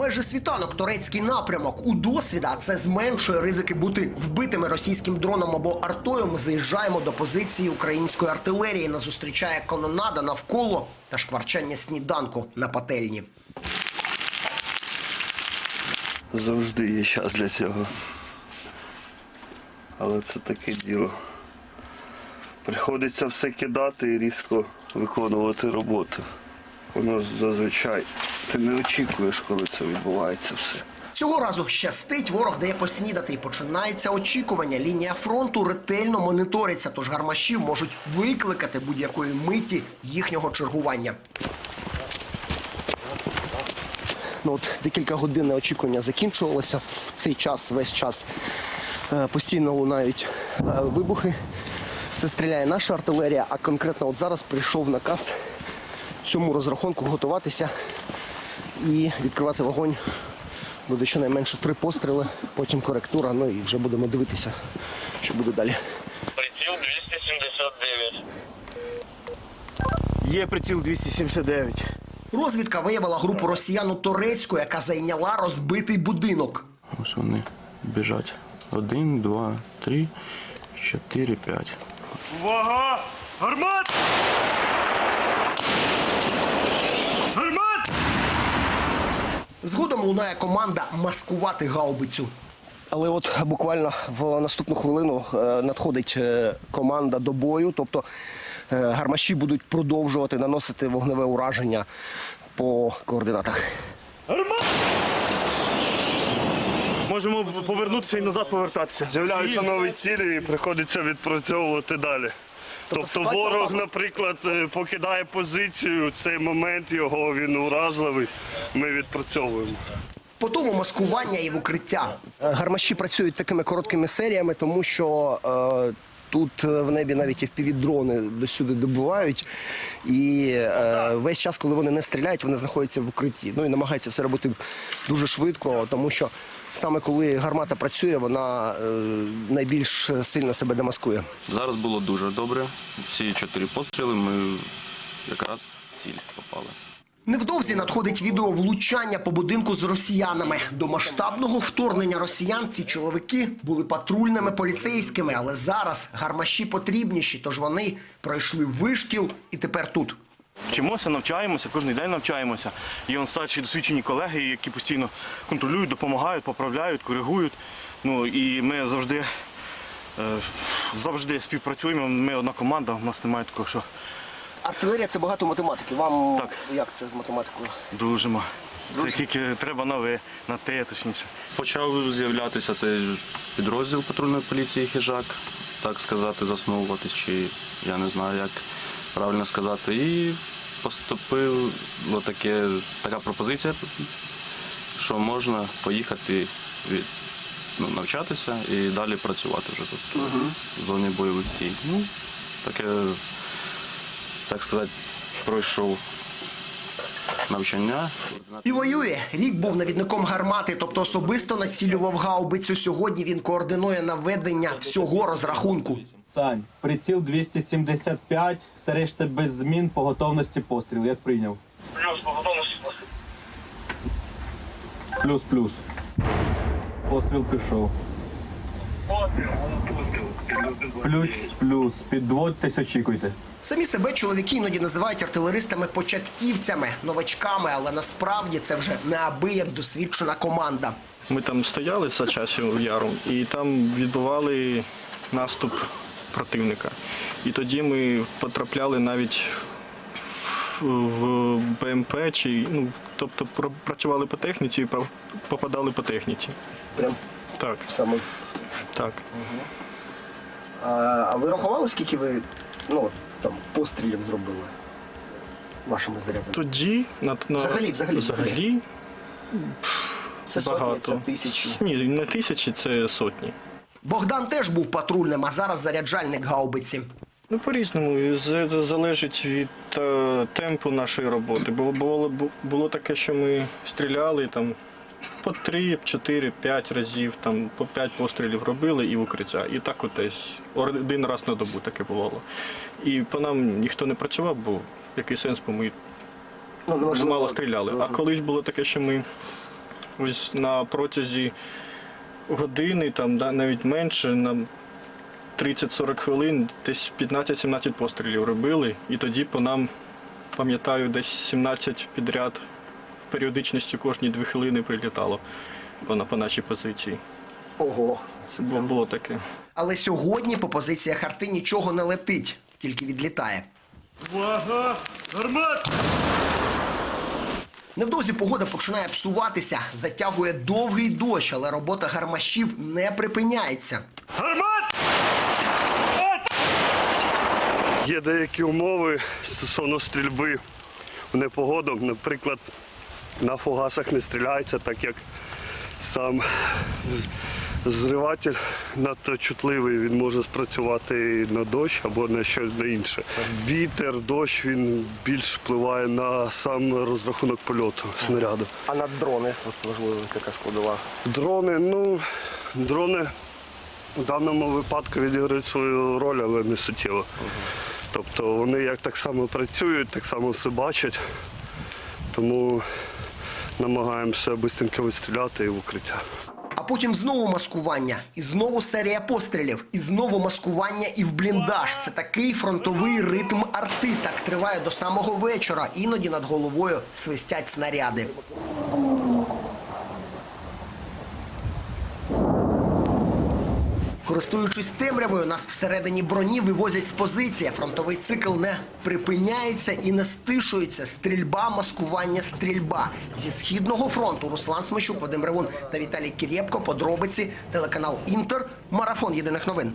Майже світанок турецький напрямок у досвіда це зменшує ризики бути вбитими російським дроном або артою. Ми заїжджаємо до позиції української артилерії. Нас зустрічає канонада навколо та шкварчання сніданку на пательні. Завжди є час для цього. Але це таке діло. Приходиться все кидати і різко виконувати роботу. Воно зазвичай ти не очікуєш, коли це відбувається все. Цього разу щастить, ворог дає поснідати і починається очікування. Лінія фронту ретельно моніториться, тож гармашів можуть викликати будь-якої миті їхнього чергування. Ну от декілька годин очікування закінчувалося. В цей час, весь час е, постійно лунають е, вибухи. Це стріляє наша артилерія, а конкретно от зараз прийшов наказ цьому розрахунку готуватися і відкривати вогонь. Буде щонайменше три постріли, потім коректура, ну і вже будемо дивитися, що буде далі. Приціл 279. Є приціл 279. Розвідка виявила групу росіян у Торецьку, яка зайняла розбитий будинок. Ось вони біжать. Один, два, три, чотири, п'ять. Увага! Гармат! Гармат! Згодом лунає команда маскувати гаубицю. Але от буквально в наступну хвилину е, надходить е, команда до бою, тобто е, гармаші будуть продовжувати наносити вогневе ураження по координатах. Можемо повернутися і назад повертатися. З'являються нові цілі і приходиться відпрацьовувати далі. Тобто ситуація ворог, наприклад, е, покидає позицію, цей момент його він уразливий. Ми відпрацьовуємо. По тому маскування і в укриття. Гармаші працюють такими короткими серіями, тому що е, тут е, в небі навіть FPV-дрони досюди добувають. І е, весь час, коли вони не стріляють, вони знаходяться в укритті. Ну і намагаються все робити дуже швидко, тому що саме коли гармата працює, вона е, найбільш сильно себе демаскує. Зараз було дуже добре. Всі чотири постріли ми якраз в ціль попали. Невдовзі надходить відео влучання по будинку з росіянами. До масштабного вторгнення росіян ці чоловіки були патрульними поліцейськими, але зараз гармаші потрібніші, тож вони пройшли вишкіл і тепер тут. Вчимося, навчаємося, кожен день навчаємося. Є он старші досвідчені колеги, які постійно контролюють, допомагають, поправляють, коригують. Ну і ми завжди, е, завжди співпрацюємо. Ми одна команда, у нас немає такого, що Артилерія це багато математики. Вам Так. як це з математикою? дружимо. Це тільки треба на ви, на те, точніше. Почав з'являтися цей підрозділ патрульної поліції хижак, так сказати, засновуватись, чи я не знаю, як правильно сказати. І поступила таке, така пропозиція, що можна поїхати від, ну, навчатися і далі працювати вже тут в зоні бойових дій. Ну, таке, так сказати, пройшов навчання. І воює. Рік був навідником гармати, тобто особисто націлював гаубицю. Сьогодні він координує наведення всього розрахунку. Сань, приціл 275, все решта без змін по готовності постріл. Як прийняв? Плюс по готовності. Плюс-плюс. Постріл пішов. Плюс, плюс. Підводьтесь, очікуйте. Самі себе чоловіки іноді називають артилеристами-початківцями, новачками, але насправді це вже неабияк досвідчена команда. Ми там стояли за часів яру і там відбували наступ противника. І тоді ми потрапляли навіть в БМП, чи, ну, тобто працювали по техніці і попадали по техніці. Прям Так, саме. так. А, а ви рахували, скільки ви ну, там, пострілів зробили вашими зарядами? Тоді на, на Взагалі, взагалі, взагалі Це сотні, багато. це тисячі. Ні, не тисячі, це сотні. Богдан теж був патрульним, а зараз заряджальник гаубиці. Ну, по-різному, з- залежить від е, темпу нашої роботи. Було, було, було таке, що ми стріляли там по 3, 4, 5 разів, там, по 5 пострілів робили і в укриття. І так от десь один раз на добу таке бувало. І по нам ніхто не працював, бо який сенс, бо ми Ну, мало стріляли. А колись було таке, що ми ось на протязі години, там да, навіть менше, на 30-40 хвилин, десь 15-17 пострілів робили. І тоді по нам, пам'ятаю, десь 17 підряд періодичністю кожні 2 хвилини прилітало по, по нашій позиції. Ого. Це було, було таке. Але сьогодні по позиціях арти нічого не летить, тільки відлітає. Увага! Гармат! Невдовзі погода починає псуватися, затягує довгий дощ, але робота гармашів не припиняється. Гармат! Є деякі умови стосовно стрільби в непогоду. Наприклад, на фугасах не стріляється, так як сам зриватель надто чутливий, він може спрацювати на дощ або на щось на інше. Вітер, дощ він більш впливає на сам розрахунок польоту снаряду. А на дрони, от важливо, яка складова. Дрони, ну, дрони в даному випадку відіграють свою роль, але не суттєво. Тобто вони як так само працюють, так само все бачать. Тому намагаємося швидко вистріляти і в укриття. Потім знову маскування, і знову серія пострілів, і знову маскування і в бліндаж. Це такий фронтовий ритм арти. Так триває до самого вечора. Іноді над головою свистять снаряди. Користуючись темрявою, нас всередині броні вивозять з позиції. Фронтовий цикл не припиняється і не стишується. Стрільба, маскування, стрільба. Зі східного фронту Руслан Смещук, Вадим Ревун та Віталій Кірєпко. Подробиці, телеканал Інтер. Марафон єдиних новин.